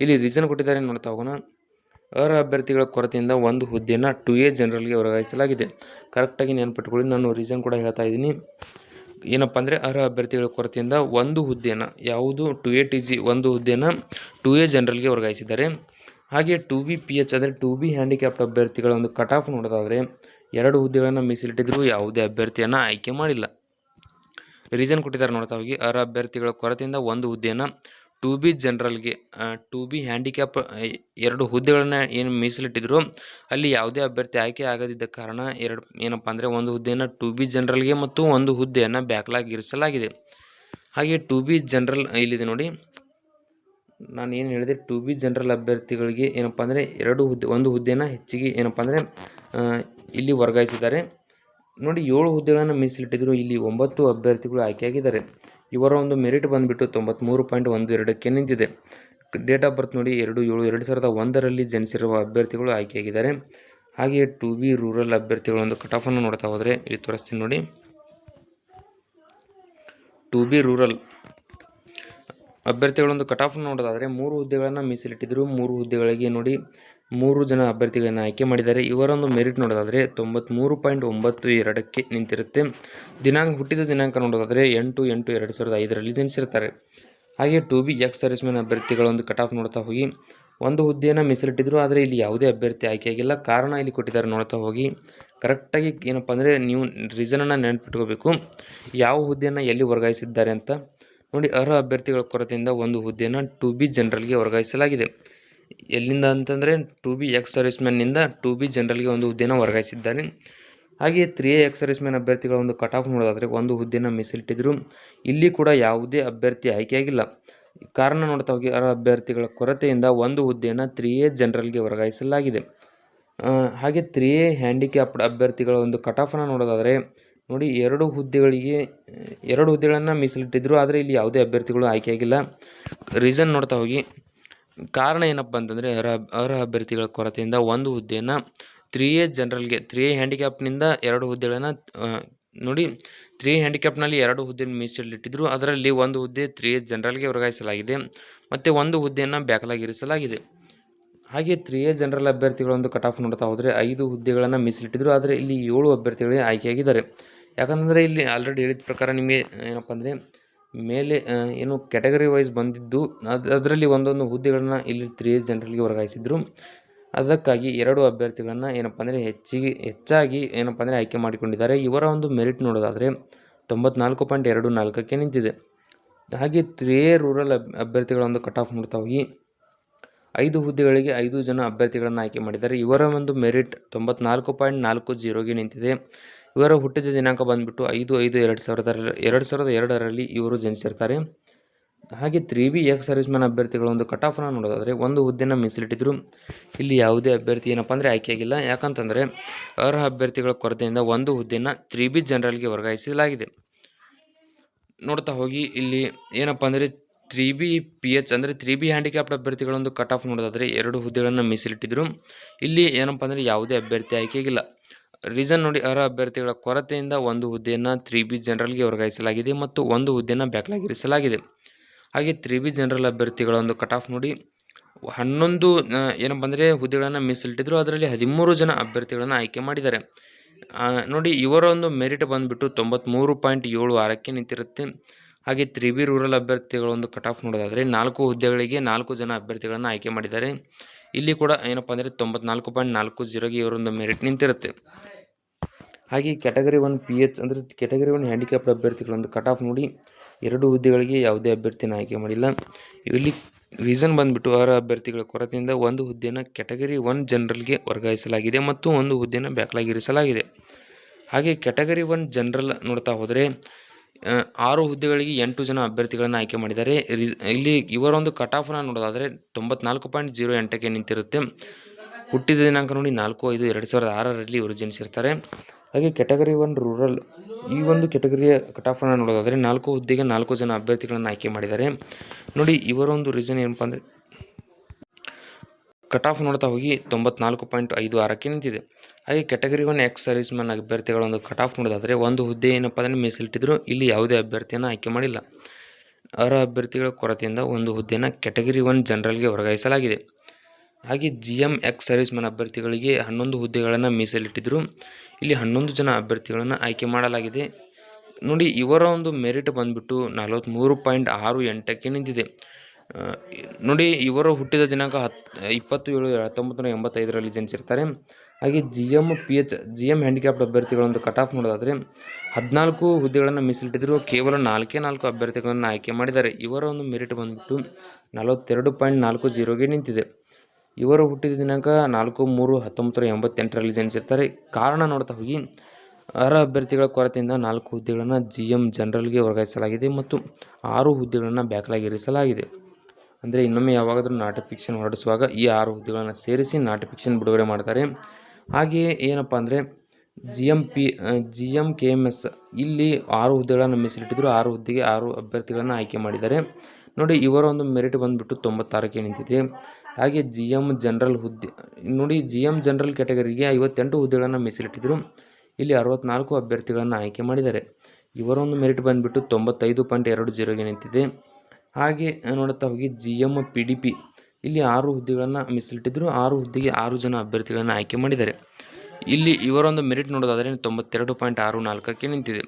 ಇಲ್ಲಿ ರೀಸನ್ ಕೊಟ್ಟಿದ್ದಾರೆ ನೋಡ್ತಾ ಹೋಗೋಣ. ಅರ್ಹ ಅಭ್ಯರ್ಥಿಗಳ ಕೊರತೆಯಿಂದ ಒಂದು ಹುದ್ದೆಯನ್ನು ಟು ಎ ಜನರಲ್ಗೆ ವರ್ಗಾಯಿಸಲಾಗಿದೆ. ಕರೆಕ್ಟಾಗಿ ನೆನ್ಪಿಟ್ಕೊಳ್ಳಿ, ನಾನು ರೀಸನ್ ಕೂಡ ಹೇಳ್ತಾ ಇದ್ದೀನಿ. ಏನಪ್ಪ ಅಂದರೆ ಅರ್ಹ ಅಭ್ಯರ್ಥಿಗಳ ಕೊರತೆಯಿಂದ ಒಂದು ಹುದ್ದೆಯನ್ನು, ಯಾವುದು ಟು ಎ ಟಿ ಜಿ ಒಂದು ಹುದ್ದೆಯನ್ನು ಟು ಎ ಜನರಲ್ಗೆ ವರ್ಗಾಯಿಸಿದ್ದಾರೆ. ಹಾಗೆ ಟು ಬಿ ಪಿ ಎಚ್ ಅಂದರೆ ಟು ಬಿ ಹ್ಯಾಂಡಿಕ್ಯಾಪ್ಟ್ ಅಭ್ಯರ್ಥಿಗಳ ಒಂದು ಕಟ್ ಆಫ್ ನೋಡೋದಾದರೆ ಎರಡು ಹುದ್ದೆಗಳನ್ನು ಮೀಸಲಿಟ್ಟಿದ್ದರೂ ಯಾವುದೇ ಅಭ್ಯರ್ಥಿಯನ್ನು ಆಯ್ಕೆ ಮಾಡಿಲ್ಲ. ರೀಸನ್ ಕೊಟ್ಟಿದ್ದಾರೆ ನೋಡ್ತಾ ಹೋಗಿ. ಅರ್ಹ ಅಭ್ಯರ್ಥಿಗಳ ಕೊರತೆಯಿಂದ ಒಂದು ಹುದ್ದೆಯನ್ನು ಟು ಬಿ ಜನರಲ್ಗೆ ಟು ಬಿ ಹ್ಯಾಂಡಿಕ್ಯಾಪ್ ಎರಡು ಹುದ್ದೆಗಳನ್ನು ಏನು ಮೀಸಲಿಟ್ಟಿದ್ರು ಅಲ್ಲಿ ಯಾವುದೇ ಅಭ್ಯರ್ಥಿ ಆಯ್ಕೆ ಆಗದಿದ್ದ ಕಾರಣ ಎರಡು, ಏನಪ್ಪ ಅಂದರೆ ಒಂದು ಹುದ್ದೆಯನ್ನು ಟು ಬಿ ಜನರಲ್ಗೆ ಮತ್ತು ಒಂದು ಹುದ್ದೆಯನ್ನು ಬ್ಯಾಕ್ಲಾಗ್ ಇರಿಸಲಾಗಿದೆ. ಹಾಗೆ ಟು ಬಿ ಜನರಲ್ ಇಲ್ಲಿದೆ ನೋಡಿ. ನಾನು ಏನು ಹೇಳಿದೆ ಟು ಬಿ ಜನರಲ್ ಅಭ್ಯರ್ಥಿಗಳಿಗೆ ಏನಪ್ಪ ಅಂದರೆ ಎರಡು ಹುದ್ದೆ, ಒಂದು ಹುದ್ದೆನ ಹೆಚ್ಚಿಗೆ ಏನಪ್ಪ ಅಂದರೆ ಇಲ್ಲಿ ವರ್ಗಾಯಿಸಿದ್ದಾರೆ. ನೋಡಿ, ಏಳು ಹುದ್ದೆಗಳನ್ನು ಮೀಸಲಿಟ್ಟಿದ್ರು, ಇಲ್ಲಿ ಒಂಬತ್ತು ಅಭ್ಯರ್ಥಿಗಳು ಆಯ್ಕೆಯಾಗಿದ್ದಾರೆ. ಇವರ ಒಂದು ಮೆರಿಟ್ ಬಂದುಬಿಟ್ಟು ತೊಂಬತ್ತ್ಮೂರು ಪಾಯಿಂಟ್ ಒಂದು ಎರಡಕ್ಕೆ ನಿಂತಿದೆ. ಡೇಟ್ ಆಫ್ ಬರ್ತ್ ನೋಡಿ, ಎರಡು ಏಳು, ಎರಡು ಸಾವಿರದ ಒಂದರಲ್ಲಿ ಜನಿಸಿರುವ ಅಭ್ಯರ್ಥಿಗಳು ಆಯ್ಕೆಯಾಗಿದ್ದಾರೆ. ಹಾಗೆಯೇ ಟು ಬಿ ರೂರಲ್ ಅಭ್ಯರ್ಥಿಗಳ ಒಂದು ಕಟಾಫನ್ನು ನೋಡ್ತಾ ಹೋದರೆ, ಇಲ್ಲಿ ತೋರಿಸ್ತೀನಿ ನೋಡಿ. ಟು ಬಿ ರೂರಲ್ ಅಭ್ಯರ್ಥಿಗಳೊಂದು ಕಟ್ ಆಫ್ ನೋಡೋದಾದರೆ ಮೂರು ಹುದ್ದೆಗಳನ್ನು ಮೀಸಲಿಟ್ಟಿದ್ದರು ಮೂರು ಹುದ್ದೆಗಳಿಗೆ ನೋಡಿ ಮೂರು ಜನ ಅಭ್ಯರ್ಥಿಗಳನ್ನು ಆಯ್ಕೆ ಮಾಡಿದ್ದಾರೆ. ಇವರೊಂದು ಮೆರಿಟ್ ನೋಡೋದಾದರೆ ತೊಂಬತ್ತ್ಮೂರು ಪಾಯಿಂಟ್ ಒಂಬತ್ತು ಎರಡಕ್ಕೆ ನಿಂತಿರುತ್ತೆ. ದಿನಾಂಕ ಹುಟ್ಟಿದ ದಿನಾಂಕ ನೋಡೋದಾದರೆ ಎಂಟು ಎಂಟು ಎರಡು ಸಾವಿರದ ಐದರಲ್ಲಿ ಜನಿಸಿರ್ತಾರೆ. ಹಾಗೆ ಟು ಬಿ ಎಕ್ಸ್ ಸರ್ವಿಸ್ಮೆನ್ ಅಭ್ಯರ್ಥಿಗಳೊಂದು ಕಟ್ ಆಫ್ ನೋಡ್ತಾ ಹೋಗಿ ಒಂದು ಹುದ್ದೆಯನ್ನು ಮೀಸಲಿಟ್ಟಿದ್ರು, ಆದರೆ ಇಲ್ಲಿ ಯಾವುದೇ ಅಭ್ಯರ್ಥಿ ಆಯ್ಕೆಯಾಗಿಲ್ಲ ಕಾರಣ ಇಲ್ಲಿ ಕೊಟ್ಟಿದ್ದಾರೆ ನೋಡ್ತಾ ಹೋಗಿ. ಕರೆಕ್ಟಾಗಿ ಏನಪ್ಪ ಅಂದರೆ ನೀವು ರೀಸನನ್ನು ನೆನಪಿಟ್ಕೋಬೇಕು. ಯಾವ ಹುದ್ದೆಯನ್ನು ಎಲ್ಲಿ ವರ್ಗಾಯಿಸಿದ್ದಾರೆ ಅಂತ. ನೋಡಿ ಅರ್ಹ ಅಭ್ಯರ್ಥಿಗಳ ಕೊರತೆಯಿಂದ ಒಂದು ಹುದ್ದೆಯನ್ನು ಟು ಬಿ ಜನರಲ್ಗೆ ವರ್ಗಾಯಿಸಲಾಗಿದೆ. ಎಲ್ಲಿಂದ ಅಂತಂದರೆ ಟು ಬಿ ಎಕ್ಸ್ ಸರ್ವಿಸ್ಮೆನ್ನಿಂದ ಟು ಬಿ ಜನರಲ್ಗೆ ಒಂದು ಹುದ್ದೆನ ವರ್ಗಾಯಿಸಿದ್ದಾರೆ. ಹಾಗೆಯೇ ತ್ರೀ ಎ ಎಕ್ಸ್ ಮ್ಯಾನ್ ಅಭ್ಯರ್ಥಿಗಳ ಒಂದು ಕಟ್ ಆಫ್ ನೋಡೋದಾದರೆ ಒಂದು ಹುದ್ದೆನ ಮೀಸಲಿಟ್ಟಿದ್ರು. ಇಲ್ಲಿ ಕೂಡ ಯಾವುದೇ ಅಭ್ಯರ್ಥಿ ಆಯ್ಕೆಯಾಗಿಲ್ಲ. ಕಾರಣ ನೋಡ್ತಾ ಹೋಗಿ, ಅರ್ಹ ಅಭ್ಯರ್ಥಿಗಳ ಕೊರತೆಯಿಂದ ಒಂದು ಹುದ್ದೆಯನ್ನು ತ್ರೀ ಎ ಜನರಲ್ಗೆ ವರ್ಗಾಯಿಸಲಾಗಿದೆ. ಹಾಗೆ ತ್ರೀ ಎ ಹ್ಯಾಂಡಿಕ್ಯಾಪ್ಡ್ ಅಭ್ಯರ್ಥಿಗಳ ಒಂದು ಕಟ್ ಆಫನ್ನು ನೋಡೋದಾದರೆ ನೋಡಿ ಎರಡು ಹುದ್ದೆಗಳಿಗೆ, ಎರಡು ಹುದ್ದೆಗಳನ್ನು ಮೀಸಲಿಟ್ಟಿದ್ದರು ಆದರೆ ಇಲ್ಲಿ ಯಾವುದೇ ಅಭ್ಯರ್ಥಿಗಳು ಆಯ್ಕೆಯಾಗಿಲ್ಲ ರೀಸನ್ ನೋಡ್ತಾ ಹೋಗಿ. ಕಾರಣ ಏನಪ್ಪ ಅಂತಂದರೆ, ಅರ್ಹ ಅರ್ಹ ಅಭ್ಯರ್ಥಿಗಳ ಕೊರತೆಯಿಂದ ಒಂದು ಹುದ್ದೆಯನ್ನು ತ್ರೀ ಎ ಜನರಲ್ಗೆ, ತ್ರೀ ಎ ಹ್ಯಾಂಡಿಕ್ಯಾಪ್ನಿಂದ ಎರಡು ಹುದ್ದೆಗಳನ್ನು ನೋಡಿ, ತ್ರೀ ಹ್ಯಾಂಡಿಕ್ಯಾಪ್ನಲ್ಲಿ ಎರಡು ಹುದ್ದೆ ಮೀಸಲಿಟ್ಟಿದ್ದರು ಅದರಲ್ಲಿ ಒಂದು ಹುದ್ದೆ ತ್ರೀ ಎ ಜನರಲ್ಗೆ ವರ್ಗಾಯಿಸಲಾಗಿದೆ. ಮತ್ತು ಒಂದು ಹುದ್ದೆಯನ್ನು ಬ್ಯಾಕ್ಲಾಗ್ ಇರಿಸಲಾಗಿದೆ ಹಾಗೆ ತ್ರೀ ಎ ಜನರಲ್ ಅಭ್ಯರ್ಥಿಗಳೊಂದು ಕಟ್ ಆಫ್ ನೋಡ್ತಾ ಹೋದರೆ ಐದು ಹುದ್ದೆಗಳನ್ನು ಮೀಸಲಿಟ್ಟಿದ್ದರು ಆದರೆ ಇಲ್ಲಿ ಏಳು ಅಭ್ಯರ್ಥಿಗಳಿಗೆ ಆಯ್ಕೆಯಾಗಿದ್ದಾರೆ ಯಾಕಂದರೆ ಇಲ್ಲಿ ಆಲ್ರೆಡಿ ಹೇಳಿದ ಪ್ರಕಾರ ನಿಮಗೆ ಏನಪ್ಪ ಅಂದರೆ ಮೇಲೆ ಏನು ಕ್ಯಾಟಗರಿ ವೈಸ್ ಬಂದಿದ್ದು, ಅದು, ಅದರಲ್ಲಿ ಒಂದೊಂದು ಹುದ್ದೆಗಳನ್ನು ಇಲ್ಲಿ ತ್ರೀ ಜನರಲ್ಗೆ ವರ್ಗಾಯಿಸಿದ್ರು. ಅದಕ್ಕಾಗಿ ಎರಡು ಅಭ್ಯರ್ಥಿಗಳನ್ನು ಏನಪ್ಪ ಅಂದರೆ ಹೆಚ್ಚಿಗೆ, ಹೆಚ್ಚಾಗಿ ಏನಪ್ಪ ಅಂದರೆ ಆಯ್ಕೆ ಮಾಡಿಕೊಂಡಿದ್ದಾರೆ. ಇವರ ಒಂದು ಮೆರಿಟ್ ನೋಡೋದಾದರೆ ತೊಂಬತ್ನಾಲ್ಕು ಪಾಯಿಂಟ್ ಎರಡು ನಾಲ್ಕಕ್ಕೆ ನಿಂತಿದೆ. ಹಾಗೆ ತ್ರೀ ಎ ರೂರಲ್ ಅಭ್ಯರ್ಥಿಗಳ ಒಂದು ಕಟ್ ಆಫ್ ನೋಡ್ತಾ ಹೋಗಿ ಐದು ಹುದ್ದೆಗಳಿಗೆ ಐದು ಜನ ಅಭ್ಯರ್ಥಿಗಳನ್ನು ಆಯ್ಕೆ ಮಾಡಿದ್ದಾರೆ. ಇವರ ಒಂದು ಮೆರಿಟ್ ತೊಂಬತ್ನಾಲ್ಕು ಪಾಯಿಂಟ್ ನಾಲ್ಕು ಜೀರೋಗೆ ನಿಂತಿದೆ. ಇವರ ಹುಟ್ಟಿದ ದಿನಾಂಕ ಬಂದುಬಿಟ್ಟು ಐದು ಐದು ಎರಡು ಸಾವಿರದ ಎರಡು ಸಾವಿರದ ಎರಡರಲ್ಲಿ ಇವರು ಜನಿಸಿರ್ತಾರೆ. ಹಾಗೆ ತ್ರೀ ಬಿ ಎಕ್ಸ್ ಸರ್ವಿಸ್ಮನ್ ಅಭ್ಯರ್ಥಿಗಳ ಒಂದು ಕಟ್ ಆಫನ್ನು ನೋಡೋದಾದರೆ ಒಂದು ಹುದ್ದೆನ ಮೀಸಲಿಟ್ಟಿದ್ರು. ಇಲ್ಲಿ ಯಾವುದೇ ಅಭ್ಯರ್ಥಿ ಏನಪ್ಪ ಅಂದರೆ ಆಯ್ಕೆಯಾಗಿಲ್ಲ. ಯಾಕಂತಂದರೆ ಅರ್ಹ ಅಭ್ಯರ್ಥಿಗಳ ಕೊರತೆಯಿಂದ ಒಂದು ಹುದ್ದೆನ ತ್ರೀ ಬಿ ಜನರಲ್ಗೆ ವರ್ಗಾಯಿಸಲಾಗಿದೆ. ನೋಡ್ತಾ ಹೋಗಿ ಇಲ್ಲಿ ಏನಪ್ಪ ಅಂದರೆ ತ್ರೀ ಬಿ ಪಿ ಎಚ್ ಅಂದರೆ ತ್ರೀ ಬಿ ಹ್ಯಾಂಡಿಕ್ಯಾಪ್ಡ್ ಅಭ್ಯರ್ಥಿಗಳೊಂದು ಕಟ್ ಆಫ್ ನೋಡೋದಾದರೆ ಎರಡು ಹುದ್ದೆಗಳನ್ನು ಮೀಸಲಿಟ್ಟಿದ್ರು. ಇಲ್ಲಿ ಏನಪ್ಪ ಅಂದರೆ ಯಾವುದೇ ಅಭ್ಯರ್ಥಿ ಆಯ್ಕೆಗಿಲ್ಲ. ರೀಸನ್ ನೋಡಿ, ಅರ್ಹ ಅಭ್ಯರ್ಥಿಗಳ ಕೊರತೆಯಿಂದ ಒಂದು ಹುದ್ದೆಯನ್ನು ತ್ರೀ ಬಿ ಜನರಲ್ಗೆ ವರ್ಗಾಯಿಸಲಾಗಿದೆ ಮತ್ತು ಒಂದು ಹುದ್ದೆಯನ್ನು ಬ್ಯಾಕ್ಲಾಗಿರಿಸಲಾಗಿದೆ ಹಾಗೆ ತ್ರೀ ಬಿ ಜನರಲ್ ಅಭ್ಯರ್ಥಿಗಳ ಒಂದು ಕಟ್ ಆಫ್ ನೋಡಿ, ಹನ್ನೊಂದು ಏನಪ್ಪ ಅಂದರೆ ಹುದ್ದೆಗಳನ್ನು ಮೀಸಲಿಟ್ಟಿದ್ರು. ಅದರಲ್ಲಿ ಹದಿಮೂರು ಜನ ಅಭ್ಯರ್ಥಿಗಳನ್ನು ಆಯ್ಕೆ ಮಾಡಿದ್ದಾರೆ. ನೋಡಿ ಇವರ ಒಂದು ಮೆರಿಟ್ ಬಂದುಬಿಟ್ಟು ತೊಂಬತ್ತ್ಮೂರು ಪಾಯಿಂಟ್ ಏಳು ಆರಕ್ಕೆ ನಿಂತಿರುತ್ತೆ. ಹಾಗೆ ತ್ರಿ ಬಿ ರೂರಲ್ ಅಭ್ಯರ್ಥಿಗಳ ಒಂದು ಕಟ್ ಆಫ್ ನೋಡೋದಾದರೆ ನಾಲ್ಕು ಹುದ್ದೆಗಳಿಗೆ ನಾಲ್ಕು ಜನ ಅಭ್ಯರ್ಥಿಗಳನ್ನು ಆಯ್ಕೆ ಮಾಡಿದ್ದಾರೆ. ಇಲ್ಲಿ ಕೂಡ ಏನಪ್ಪ ಅಂದರೆ ತೊಂಬತ್ನಾಲ್ಕು ಪಾಯಿಂಟ್ ನಾಲ್ಕು ಜೀರೋಗೆ ಇವರೊಂದು ಮೆರಿಟ್ ನಿಂತಿರುತ್ತೆ. ಹಾಗೆ ಕ್ಯಾಟಗರಿ ಒನ್ ಪಿ ಎಚ್ ಅಂದರೆ ಕ್ಯಾಟಗರಿ ಒನ್ ಹ್ಯಾಂಡಿಕ್ಯಾಪ್ಡ್ ಅಭ್ಯರ್ಥಿಗಳೊಂದು ಕಟ್ ಆಫ್ ನೋಡಿ ಎರಡು ಹುದ್ದೆಗಳಿಗೆ ಯಾವುದೇ ಅಭ್ಯರ್ಥಿನ ಆಯ್ಕೆ ಮಾಡಿಲ್ಲ. ಇಲ್ಲಿ ರೀಸನ್ ಬಂದುಬಿಟ್ಟು ಅವರ ಅಭ್ಯರ್ಥಿಗಳ ಕೊರತೆಯಿಂದ ಒಂದು ಹುದ್ದೆಯನ್ನು ಕ್ಯಾಟಗರಿ ಒನ್ ಜನರಲ್ಗೆ ವರ್ಗಾಯಿಸಲಾಗಿದೆ ಮತ್ತು ಒಂದು ಹುದ್ದೆಯನ್ನು ಬ್ಯಾಕ್ಲಾಗಿರಿಸಲಾಗಿದೆ ಹಾಗೆ ಕ್ಯಾಟಗರಿ ಒನ್ ಜನರಲ್ ನೋಡ್ತಾ ಹೋದರೆ ಆರು ಹುದ್ದೆಗಳಿಗೆ ಎಂಟು ಜನ ಅಭ್ಯರ್ಥಿಗಳನ್ನು ಆಯ್ಕೆ ಮಾಡಿದ್ದಾರೆ. ರಿಸ್, ಇಲ್ಲಿ ಇವರೊಂದು ಕಟ್ ಆಫ್ನ ನೋಡೋದಾದರೆ ತೊಂಬತ್ನಾಲ್ಕು ಪಾಯಿಂಟ್ ಜೀರೋ ಎಂಟಕ್ಕೆ ನಿಂತಿರುತ್ತೆ. ಹುಟ್ಟಿದ ದಿನಾಂಕ ನೋಡಿ ನಾಲ್ಕು ಐದು ಎರಡು ಸಾವಿರದ ಆರರಲ್ಲಿ ಇವರು ಜನಿಸಿರ್ತಾರೆ. ಹಾಗೆ ಕೆಟಗರಿ ಒನ್ ರೂರಲ್ ಈ ಒಂದು ಕೆಟಗರಿಯ ಕಟ್ ಆಫನ್ನು ನೋಡೋದಾದರೆ ನಾಲ್ಕು ಹುದ್ದೆಗೆ ನಾಲ್ಕು ಜನ ಅಭ್ಯರ್ಥಿಗಳನ್ನು ಆಯ್ಕೆ ಮಾಡಿದ್ದಾರೆ. ನೋಡಿ ಇವರೊಂದು ರೀಸನ್ ಏನಪ್ಪ ಅಂದರೆ ಕಟ್ ಆಫ್ ನೋಡ್ತಾ ಹೋಗಿ ತೊಂಬತ್ನಾಲ್ಕು ಪಾಯಿಂಟ್ ಐದು ಆರಕ್ಕೆ ನಿಂತಿದೆ. ಹಾಗೆ ಕೆಟಗರಿ ಒನ್ ಎಕ್ಸ್ ಸರ್ವಿಸ್ ಅಭ್ಯರ್ಥಿಗಳ ಒಂದು ಕಟ್ ಆಫ್ ನೋಡೋದಾದರೆ ಒಂದು ಹುದ್ದೆ ಏನಪ್ಪ ಅಂದರೆ ಮೀಸಲಿಟ್ಟಿದ್ರು, ಇಲ್ಲಿ ಯಾವುದೇ ಅಭ್ಯರ್ಥಿಯನ್ನು ಆಯ್ಕೆ ಮಾಡಿಲ್ಲ. ಅರ್ಹ ಅಭ್ಯರ್ಥಿಗಳ ಕೊರತೆಯಿಂದ ಒಂದು ಹುದ್ದೆಯನ್ನು ಕೆಟಗರಿ ಒನ್ ಜನರಲ್ಗೆ ವರ್ಗಾಯಿಸಲಾಗಿದೆ. ಹಾಗೆ ಜಿ ಎಂ ಎಕ್ಸ್ ಸರ್ವಿಸ್ಮನ್ ಅಭ್ಯರ್ಥಿಗಳಿಗೆ ಹನ್ನೊಂದು ಹುದ್ದೆಗಳನ್ನು ಮೀಸಲಿಟ್ಟಿದ್ದರು ಇಲ್ಲಿ ಹನ್ನೊಂದು ಜನ ಅಭ್ಯರ್ಥಿಗಳನ್ನು ಆಯ್ಕೆ ಮಾಡಲಾಗಿದೆ. ನೋಡಿ, ಇವರ ಒಂದು ಮೆರಿಟ್ ಬಂದುಬಿಟ್ಟು ನಲವತ್ತ್ಮೂರು ಪಾಯಿಂಟ್ ಆರು ಎಂಟಕ್ಕೆ ನಿಂತಿದೆ. ನೋಡಿ, ಇವರು ಹುಟ್ಟಿದ ದಿನಾಂಕ ಹತ್ತು ಇಪ್ಪತ್ತು ಏಳು ಹತ್ತೊಂಬತ್ತು, ನೂರ ಎಂಬತ್ತೈದರಲ್ಲಿ ಜನಿಸಿರ್ತಾರೆ. ಹಾಗೆ G M P H G M handicapped ಅಭ್ಯರ್ಥಿಗಳ ಒಂದು ಕಟ್ ಆಫ್ ನೋಡೋದಾದರೆ, ಹದಿನಾಲ್ಕು ಹುದ್ದೆಗಳನ್ನು ಮೀಸಲಿಟ್ಟಿದ್ದರು ಕೇವಲ ನಾಲ್ಕೇ ನಾಲ್ಕು ಅಭ್ಯರ್ಥಿಗಳನ್ನು ಆಯ್ಕೆ ಮಾಡಿದ್ದಾರೆ. ಇವರ ಒಂದು ಮೆರಿಟ್ ಬಂದುಬಿಟ್ಟು ನಲವತ್ತೆರಡು ಪಾಯಿಂಟ್ ನಾಲ್ಕು ಜೀರೋಗೆ ನಿಂತಿದೆ. ಇವರು ಹುಟ್ಟಿದ ದಿನಾಂಕ ನಾಲ್ಕು ಮೂರು ಹತ್ತೊಂಬತ್ತು ಎಂಬತ್ತೆಂಟರಲ್ಲಿ ಜನಿಸಿರ್ತಾರೆ. ಕಾರಣ ನೋಡ್ತಾ ಹೋಗಿ, ಅರ್ಹ ಅಭ್ಯರ್ಥಿಗಳ ಕೊರತೆಯಿಂದ ನಾಲ್ಕು ಹುದ್ದೆಗಳನ್ನು ಜಿ ಎಂ ಜನರಲ್ಗೆ ವರ್ಗಾಯಿಸಲಾಗಿದೆ ಮತ್ತು ಆರು ಹುದ್ದೆಗಳನ್ನು ಬ್ಯಾಕ್ಲಾಗಿರಿಸಲಾಗಿದೆ ಅಂದರೆ ಇನ್ನೊಮ್ಮೆ ಯಾವಾಗಾದರೂ ನಾಟಿಫಿಕ್ಷನ್ ಹೊರಡಿಸುವಾಗ ಈ ಆರು ಹುದ್ದೆಗಳನ್ನು ಸೇರಿಸಿ ನಾಟಿಫಿಕ್ಷನ್ ಬಿಡುಗಡೆ ಮಾಡ್ತಾರೆ. ಹಾಗೆಯೇ ಏನಪ್ಪ ಅಂದರೆ G M P G M K M S ಇಲ್ಲಿ ಆರು ಹುದ್ದೆಗಳನ್ನು ಮೀಸಲಿಟ್ಟಿದ್ರು. ಆರು ಹುದ್ದೆಗೆ ಆರು ಅಭ್ಯರ್ಥಿಗಳನ್ನು ಆಯ್ಕೆ ಮಾಡಿದ್ದಾರೆ. ನೋಡಿ, ಇವರ ಒಂದು ಮೆರಿಟ್ ಬಂದುಬಿಟ್ಟು ತೊಂಬತ್ತಾರಕ್ಕೆ ನಿಂತಿದೆ. ಹಾಗೆ ಜಿ ಎಂ ಜನರಲ್ ಹುದ್ದೆ, ನೋಡಿ ಜಿ ಎಂ ಜನರಲ್ ಕ್ಯಾಟಗರಿಗೆ ಐವತ್ತೆಂಟು ಹುದ್ದೆಗಳನ್ನು ಮೀಸಲಿಟ್ಟಿದ್ರು. ಇಲ್ಲಿ ಅರವತ್ನಾಲ್ಕು ಅಭ್ಯರ್ಥಿಗಳನ್ನು ಆಯ್ಕೆ ಮಾಡಿದ್ದಾರೆ. ಇವರ ಒಂದು ಮೆರಿಟ್ ಬಂದುಬಿಟ್ಟು ತೊಂಬತ್ತೈದು ಪಾಯಿಂಟ್ ಎರಡು ಜೀರೋಗೆ ನಿಂತಿದೆ. ಹಾಗೆ ನೋಡುತ್ತಾ ಹೋಗಿ G M P D P ಇಲ್ಲಿ ಆರು ಹುದ್ದೆಗಳನ್ನು ಮೀಸಲಿಟ್ಟಿದ್ದರು ಆರು ಹುದ್ದೆಗೆ ಆರು ಜನ ಅಭ್ಯರ್ಥಿಗಳನ್ನು ಆಯ್ಕೆ ಮಾಡಿದ್ದಾರೆ. ಇಲ್ಲಿ ಇವರೊಂದು ಮೆರಿಟ್ ನೋಡೋದಾದರೆ ತೊಂಬತ್ತೆರಡು ಪಾಯಿಂಟ್ ಆರು ನಾಲ್ಕಕ್ಕೆ ನಿಂತಿದೆ.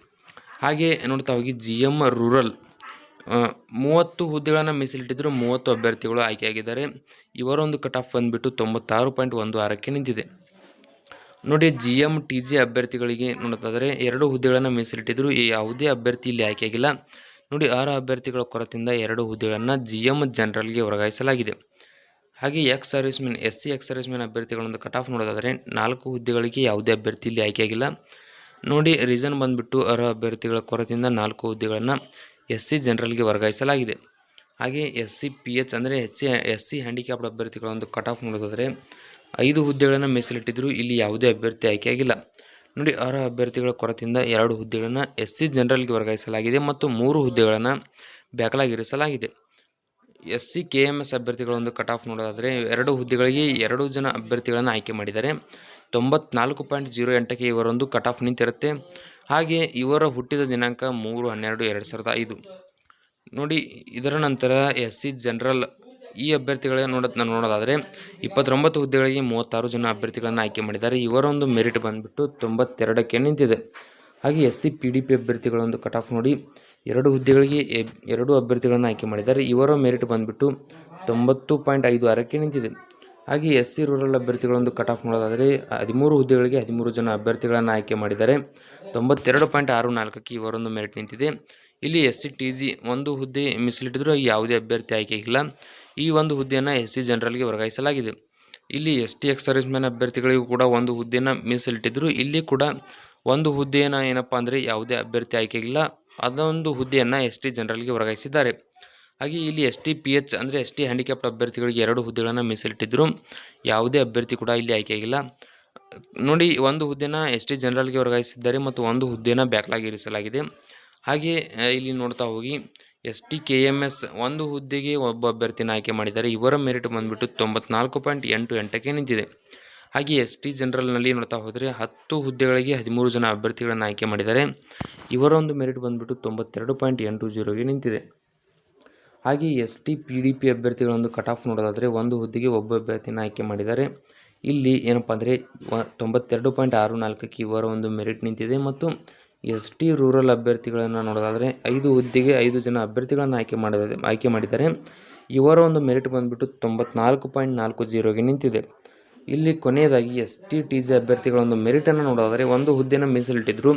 ಹಾಗೆ ನೋಡ್ತಾ ಹೋಗಿ ಜಿ ಎಂ ರೂರಲ್ ಮೂವತ್ತು ಹುದ್ದೆಗಳನ್ನು ಮೀಸಲಿಟ್ಟಿದ್ದರು ಮೂವತ್ತು ಅಭ್ಯರ್ಥಿಗಳು ಆಯ್ಕೆಯಾಗಿದ್ದಾರೆ ಇವರೊಂದು ಕಟ್ ಆಫ್ ಬಂದುಬಿಟ್ಟು ತೊಂಬತ್ತಾರು ಪಾಯಿಂಟ್ ಒಂದು ಆರಕ್ಕೆ ನಿಂತಿದೆ. ನೋಡಿ ಜಿ ಎಂ ಟಿ ಜಿ ಅಭ್ಯರ್ಥಿಗಳಿಗೆ ನೋಡೋದಾದರೆ ಎರಡು ಹುದ್ದೆಗಳನ್ನು ಮೀಸಲಿಟ್ಟಿದ್ದರು ಈ ಯಾವುದೇ ಅಭ್ಯರ್ಥಿ ಇಲ್ಲಿ ಆಯ್ಕೆಯಾಗಿಲ್ಲ ನೋಡಿ, ಆರು ಅಭ್ಯರ್ಥಿಗಳ ಕೊರತೆಯಿಂದ ಎರಡು ಹುದ್ದೆಗಳನ್ನು ಜಿ ಎಂ ಜನರಲ್ಗೆ ವರ್ಗಾಯಿಸಲಾಗಿದೆ. ಹಾಗೆ ex servicemen S C ex servicemen ಅಭ್ಯರ್ಥಿಗಳೊಂದು cut off ನೋಡೋದಾದರೆ ನಾಲ್ಕು ಹುದ್ದೆಗಳಿಗೆ ಯಾವುದೇ ಅಭ್ಯರ್ಥಿ ಇಲ್ಲಿ ಆಯ್ಕೆಯಾಗಿಲ್ಲ. ನೋಡಿ ರೀಸನ್ ಬಂದುಬಿಟ್ಟು ಅರ್ಹ ಅಭ್ಯರ್ಥಿಗಳ ಕೊರತೆಯಿಂದ ನಾಲ್ಕು ಹುದ್ದೆಗಳನ್ನು ಎಸ್ ಸಿ ಜನರಲ್ಗೆ ವರ್ಗಾಯಿಸಲಾಗಿದೆ. ಹಾಗೆ ಎಸ್ ಸಿ ಪಿ ಎಚ್ ಅಂದರೆ H C S C handicapped ಅಭ್ಯರ್ಥಿಗಳ ಒಂದು ಕಟ್ ಆಫ್ ನೋಡೋದಾದರೆ ಐದು ಹುದ್ದೆಗಳನ್ನು ಮೀಸಲಿಟ್ಟಿದ್ದರೂ ಇಲ್ಲಿ ಯಾವುದೇ ಅಭ್ಯರ್ಥಿ ಆಯ್ಕೆಯಾಗಿಲ್ಲ. ನೋಡಿ, ಅರ್ಹ ಅಭ್ಯರ್ಥಿಗಳ ಕೊರತೆಯಿಂದ ಎರಡು ಹುದ್ದೆಗಳನ್ನು ಎಸ್ ಸಿ ಜನರಲ್ಗೆ ವರ್ಗಾಯಿಸಲಾಗಿದೆ ಮತ್ತು ಮೂರು ಹುದ್ದೆಗಳನ್ನು ಬ್ಯಾಕಲಾಗಿರಿಸಲಾಗಿದೆ. S C K M S ಅಭ್ಯರ್ಥಿಗಳೊಂದು cut off ನೋಡೋದಾದರೆ ಎರಡು ಹುದ್ದೆಗಳಿಗೆ ಎರಡು ಜನ ಅಭ್ಯರ್ಥಿಗಳನ್ನು ಆಯ್ಕೆ ಮಾಡಿದ್ದಾರೆ. ತೊಂಬತ್ನಾಲ್ಕು ಪಾಯಿಂಟ್ ಜೀರೋ ಎಂಟಕ್ಕೆ ಇವರೊಂದು ಕಟ್ ಆಫ್ ನಿಂತಿರುತ್ತೆ. ಹಾಗೆ ಇವರ ಹುಟ್ಟಿದ ದಿನಾಂಕ ಮೂರು, ಹನ್ನೆರಡು, ಎರಡು ಸಾವಿರದ ಐದು. ನೋಡಿ, ಇದರ ನಂತರ ಎಸ್ ಸಿ ಜನರಲ್ ಈ ಅಭ್ಯರ್ಥಿಗಳಿಗೆ ನೋಡ, ನೋಡೋದಾದರೆ ಇಪ್ಪತ್ತೊಂಬತ್ತು ಹುದ್ದೆಗಳಿಗೆ ಮೂವತ್ತಾರು ಜನ ಅಭ್ಯರ್ಥಿಗಳನ್ನು ಆಯ್ಕೆ ಮಾಡಿದ್ದಾರೆ. ಇವರೊಂದು ಮೆರಿಟ್ ಬಂದುಬಿಟ್ಟು ತೊಂಬತ್ತೆರಡಕ್ಕೆ ನಿಂತಿದೆ. ಹಾಗೆ S C P D P ಅಭ್ಯರ್ಥಿಗಳೊಂದು cut off ನೋಡಿ ಎರಡು ಹುದ್ದೆಗಳಿಗೆ ಎರಡು ಅಭ್ಯರ್ಥಿಗಳನ್ನು ಆಯ್ಕೆ ಮಾಡಿದ್ದಾರೆ. ಇವರ ಮೆರಿಟ್ ಬಂದುಬಿಟ್ಟು ತೊಂಬತ್ತು ಪಾಯಿಂಟ್ ಐದು ಆರಕ್ಕೆ ನಿಂತಿದೆ. ಹಾಗೆ ಎಸ್ ಸಿ ರೂರಲ್ ಅಭ್ಯರ್ಥಿಗಳೊಂದು ಕಟ್ ಆಫ್ ಮಾಡೋದಾದರೆ ಹದಿಮೂರು ಹುದ್ದೆಗಳಿಗೆ ಹದಿಮೂರು ಜನ ಅಭ್ಯರ್ಥಿಗಳನ್ನು ಆಯ್ಕೆ ಮಾಡಿದ್ದಾರೆ. ತೊಂಬತ್ತೆರಡು ಪಾಯಿಂಟ್ ಆರು ನಾಲ್ಕಕ್ಕೆ ಇವರೊಂದು ಮೆರಿಟ್ ನಿಂತಿದೆ. ಇಲ್ಲಿ ಎಸ್ ಸಿ ಟಿ ಜಿ ಒಂದು ಹುದ್ದೆ ಮೀಸಲಿಟ್ಟಿದ್ರೂ ಯಾವುದೇ ಅಭ್ಯರ್ಥಿ ಆಯ್ಕೆ ಇಲ್ಲ. ಈ ಒಂದು ಹುದ್ದೆಯನ್ನು ಎಸ್ ಸಿ ಜನರಲ್ಗೆ ವರ್ಗಾಯಿಸಲಾಗಿದೆ. ಇಲ್ಲಿ ಎಸ್ ಟಿ ಎಕ್ಸ್ ಮ್ಯಾನ್ ಅಭ್ಯರ್ಥಿಗಳಿಗೂ ಕೂಡ ಒಂದು ಹುದ್ದೆಯನ್ನು ಮೀಸಲಿಟ್ಟಿದ್ದರು ಇಲ್ಲಿ ಕೂಡ ಒಂದು ಹುದ್ದೆಯನ್ನು ಏನಪ್ಪ ಅಂದರೆ ಯಾವುದೇ ಅಭ್ಯರ್ಥಿ ಆಯ್ಕೆ ಇಲ್ಲ. ಅದೊಂದು ಹುದ್ದೆಯನ್ನು ಎಸ್ ಟಿ ಜನರಲ್ಗೆ ವರ್ಗಾಯಿಸಿದ್ದಾರೆ. ಹಾಗೆ ಇಲ್ಲಿ ಎಸ್ ಟಿ ಪಿ ಎಚ್ ಅಂದರೆ ಎಸ್ ಟಿ ಹ್ಯಾಂಡಿಕ್ಯಾಪ್ಡ್ ಅಭ್ಯರ್ಥಿಗಳಿಗೆ ಎರಡು ಹುದ್ದೆಗಳನ್ನು ಮೀಸಲಿಟ್ಟಿದ್ದರು ಯಾವುದೇ ಅಭ್ಯರ್ಥಿ ಕೂಡ ಇಲ್ಲಿ ಆಯ್ಕೆಯಾಗಿಲ್ಲ ನೋಡಿ, ಒಂದು ಹುದ್ದೆನ ಎಸ್ ಟಿ ಜನರಲ್ಗೆ ವರ್ಗಾಯಿಸಿದ್ದಾರೆ ಮತ್ತು ಒಂದು ಹುದ್ದೆನ ಬ್ಯಾಕ್ಲಾಗಿ ಇರಿಸಲಾಗಿದೆ. ಹಾಗೆ ಇಲ್ಲಿ ನೋಡ್ತಾ ಹೋಗಿ. S T K M S ಒಂದು ಹುದ್ದೆಗೆ ಒಬ್ಬ ಅಭ್ಯರ್ಥಿನ ಆಯ್ಕೆ ಮಾಡಿದ್ದಾರೆ. ಇವರ ಮೆರಿಟ್ ಬಂದುಬಿಟ್ಟು ತೊಂಬತ್ನಾಲ್ಕು ಪಾಯಿಂಟ್ ಎಂಟು ಎಂಟಕ್ಕೆ ನಿಂತಿದೆ. ಹಾಗೆ ಎಸ್ ಟಿ ಜನರಲ್ನಲ್ಲಿ ನೋಡ್ತಾ ಹೋದರೆ ಹತ್ತು ಹುದ್ದೆಗಳಿಗೆ ಹದಿಮೂರು ಜನ ಅಭ್ಯರ್ಥಿಗಳನ್ನು ಆಯ್ಕೆ ಮಾಡಿದ್ದಾರೆ. ಇವರ ಒಂದು ಮೆರಿಟ್ ಬಂದುಬಿಟ್ಟು ತೊಂಬತ್ತೆರಡು ಪಾಯಿಂಟ್ ಎಂಟು ಜೀರೋಗೆ ನಿಂತಿದೆ. ಹಾಗೆ S T P D P ಅಭ್ಯರ್ಥಿಗಳೊಂದು cut off ನೋಡೋದಾದರೆ ಒಂದು ಹುದ್ದೆಗೆ ಒಬ್ಬ ಅಭ್ಯರ್ಥಿನ ಆಯ್ಕೆ ಮಾಡಿದ್ದಾರೆ. ಇಲ್ಲಿ ಏನಪ್ಪ ಅಂದರೆ ತೊಂಬತ್ತೆರಡು ಪಾಯಿಂಟ್ ಆರು ನಾಲ್ಕಕ್ಕೆ ಇವರ ಒಂದು ಮೆರಿಟ್ ನಿಂತಿದೆ ಮತ್ತು ಎಸ್ ಟಿ ರೂರಲ್ ಅಭ್ಯರ್ಥಿಗಳನ್ನು ನೋಡೋದಾದರೆ ಐದು ಹುದ್ದೆಗೆ ಐದು ಜನ ಅಭ್ಯರ್ಥಿಗಳನ್ನು ಆಯ್ಕೆ ಮಾಡಿದ, ಆಯ್ಕೆ ಮಾಡಿದ್ದಾರೆ. ಇವರ ಒಂದು ಮೆರಿಟ್ ಬಂದುಬಿಟ್ಟು ತೊಂಬತ್ನಾಲ್ಕು ಪಾಯಿಂಟ್ ನಾಲ್ಕು ಜೀರೋಗೆ ನಿಂತಿದೆ. ಇಲ್ಲಿ ಕೊನೆಯದಾಗಿ ಎಸ್ ಟಿ ಟಿ ಜಿ ಅಭ್ಯರ್ಥಿಗಳ ಒಂದು ಮೆರಿಟನ್ನು ನೋಡೋದಾದರೆ ಒಂದು ಹುದ್ದೆನ ಮೀಸಲಿಟ್ಟಿದ್ದರು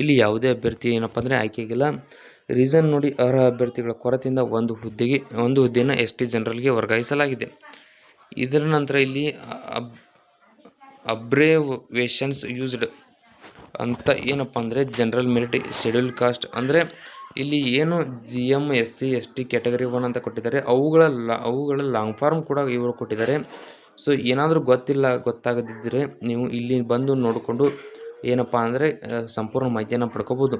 ಇಲ್ಲಿ ಯಾವುದೇ ಅಭ್ಯರ್ಥಿ ಏನಪ್ಪ ಅಂದರೆ ಆಯ್ಕೆಗಿಲ್ಲ ರೀಸನ್ ನೋಡಿ ಅರ್ಹ ಅಭ್ಯರ್ಥಿಗಳ ಕೊರತೆಯಿಂದ ಒಂದು ಹುದ್ದೆಗೆ, ಒಂದು ಹುದ್ದೆಯನ್ನು ಎಸ್ ಟಿ ಜನರಲ್ಗೆ ವರ್ಗಾಯಿಸಲಾಗಿದೆ. ಇದರ ನಂತರ ಇಲ್ಲಿ ಅಬ್ ಅಬ್ರೇವೇಷನ್ಸ್ ಯೂಸ್ಡ್ ಅಂತ ಏನಪ್ಪ ಅಂದರೆ ಜನರಲ್ ಮೆರಿಟ್ ಶೆಡ್ಯೂಲ್ ಕಾಸ್ಟ್ ಅಂದರೆ ಇಲ್ಲಿ ಏನು G M S C S T category one ಅಂತ ಕೊಟ್ಟಿದ್ದಾರೆ. ಅವುಗಳ ಲಾ- ಅವುಗಳ ಲಾಂಗ್ ಫಾರ್ಮ್ ಕೂಡ ಇವರು ಕೊಟ್ಟಿದ್ದಾರೆ. ಸೊ ಏನಾದರೂ ಗೊತ್ತಿಲ್ಲ ಗೊತ್ತಾಗದಿದ್ದರೆ ನೀವು ಇಲ್ಲಿ ಬಂದು ನೋಡಿಕೊಂಡು ಏನಪ್ಪ ಅಂದರೆ ಸಂಪೂರ್ಣ ಮಾಹಿತಿಯನ್ನು ಪಡ್ಕೋಬೋದು.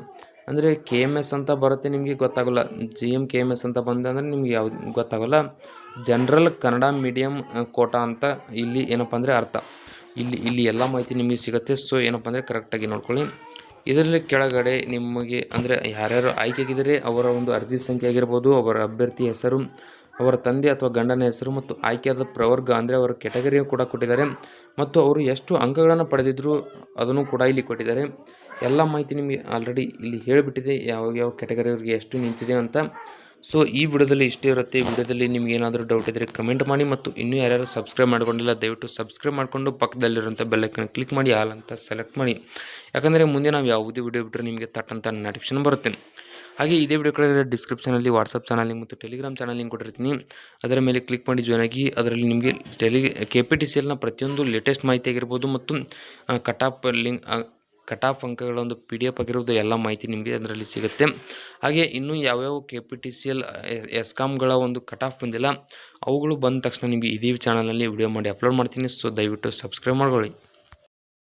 ಅಂದರೆ ಕೆ ಎಂ ಎಸ್ ಅಂತ ಬರುತ್ತೆ ನಿಮಗೆ ಗೊತ್ತಾಗೋಲ್ಲ. G M K M S ಅಂತ ಬಂದಂದರೆ ನಿಮ್ಗೆ ಯಾವ್ದು ಗೊತ್ತಾಗೋಲ್ಲ. ಜನರಲ್ ಕನ್ನಡ ಮೀಡಿಯಮ್ ಕೋಟಾ ಅಂತ ಇಲ್ಲಿ ಏನಪ್ಪ ಅಂದರೆ ಅರ್ಥ. ಇಲ್ಲಿ ಇಲ್ಲಿ ಎಲ್ಲ ಮಾಹಿತಿ ನಿಮಗೆ ಸಿಗುತ್ತೆ. ಸೊ ಏನಪ್ಪ ಅಂದರೆ ಕರೆಕ್ಟಾಗಿ ನೋಡ್ಕೊಳ್ಳಿ. ಇದರಲ್ಲಿ ಕೆಳಗಡೆ ನಿಮಗೆ ಅಂದರೆ ಯಾರ್ಯಾರು ಆಯ್ಕೆಗಿದ್ದಾರೆ ಅವರ ಒಂದು ಅರ್ಜಿ ಸಂಖ್ಯೆ ಆಗಿರ್ಬೋದು, ಅವರ ಅಭ್ಯರ್ಥಿ ಹೆಸರು ಅವರ ತಂದೆ ಅಥವಾ ಗಂಡನ ಹೆಸರು ಮತ್ತು ಆಯ್ಕೆಯಾದ ಪ್ರವರ್ಗ ಅಂದರೆ ಅವರ ಕೆಟಗರಿಯೂ ಕೂಡ ಕೊಟ್ಟಿದ್ದಾರೆ. ಮತ್ತು ಅವರು ಎಷ್ಟು ಅಂಕಗಳನ್ನು ಪಡೆದಿದ್ರು ಅದನ್ನು ಕೂಡ ಇಲ್ಲಿ ಕೊಟ್ಟಿದ್ದಾರೆ. ಎಲ್ಲ ಮಾಹಿತಿ ನಿಮಗೆ ಆಲ್ರೆಡಿ ಇಲ್ಲಿ ಹೇಳಿಬಿಟ್ಟಿದೆ. ಯಾವ ಯಾವ ಅವರಿಗೆ ಎಷ್ಟು ನಿಂತಿದೆ ಅಂತ. ಸೊ ಈ ವಿಡಿಯೋದಲ್ಲಿ ಇಷ್ಟೇ ಇರುತ್ತೆ. ವಿಡಿಯೋದಲ್ಲಿ ನಿಮ್ಗೆ ಏನಾದರೂ ಡೌಟ್ ಇದ್ದರೆ ಕಮೆಂಟ್ ಮಾಡಿ ಮತ್ತು ಇನ್ನೂ ಯಾರ್ಯಾರು ಸಬ್ಸ್ಕ್ರೈಬ್ ಮಾಡ್ಕೊಂಡಿಲ್ಲ, ದಯವಿಟ್ಟು ಸಬ್ಸ್ಕ್ರೈಬ್ ಮಾಡಿಕೊಂಡು ಪಕ್ಕದಲ್ಲಿರುವಂಥ ಬೆಲ್ಲೈಕನ್ ಕ್ಲಿಕ್ ಮಾಡಿ ಆಲ್ ಅಂತ ಸೆಲೆಕ್ಟ್ ಮಾಡಿ. ಯಾಕಂದರೆ ಮುಂದೆ ನಾವು ಯಾವುದೇ ವಿಡಿಯೋ ಬಿಟ್ಟರೆ ನಿಮಗೆ ತಟ್ಟಂತ ನೋಟಿಫಿಕೇಶನ್ ಬರುತ್ತೆ. ಹಾಗೆ ಇದೇ ವಿಡಿಯೋ ಕೆಳಗಡೆ ಡಿಸ್ಕ್ರಿಪ್ಷನಲ್ಲಿ ವಾಟ್ಸಪ್ ಚಾನಲ್ ಲಿಂಕ್ ಮತ್ತು ಟೆಲಿಗ್ರಾಮ್ ಚಾನಲ್ ಲಿಂಕ್ ಕೊಟ್ಟಿರ್ತೀನಿ. ಅದರ ಮೇಲೆ ಕ್ಲಿಕ್ ಮಾಡಿ ಜಾಯ್ನ್ ಆಗಿ, ಅದರಲ್ಲಿ ನಿಮಗೆ tele K P T C ಎಲ್ನ ಪ್ರತಿಯೊಂದು ಲೇಟೆಸ್ಟ್ ಮಾಹಿತಿ ಆಗಿರ್ಬೋದು ಮತ್ತು ಕಟಾಪ್ ಲಿಂಕ್ ಕಟಾಫ್ ಅಂಕಗಳ ಒಂದು ಪಿ ಡಿ ಎಫ್ ಆಗಿರೋದು ಎಲ್ಲ ಮಾಹಿತಿ ನಿಮಗೆ ಅದರಲ್ಲಿ ಸಿಗುತ್ತೆ. ಹಾಗೆ ಇನ್ನೂ ಯಾವ್ಯಾವ K P T C L ಎಸ್ಕಾಮ್ಗಳ ಒಂದು ಕಟಾಫ್ ಬಂದಿಲ್ಲ, ಅವುಗಳು ಬಂದ ತಕ್ಷಣ ನಿಮಗೆ ಇದೇ ಚಾನಲಲ್ಲಿ ವಿಡಿಯೋ ಮಾಡಿ ಅಪ್ಲೋಡ್ ಮಾಡ್ತೀನಿ. ಸೊ ದಯವಿಟ್ಟು ಸಬ್ಸ್ಕ್ರೈಬ್ ಮಾಡ್ಕೊಳ್ಳಿ.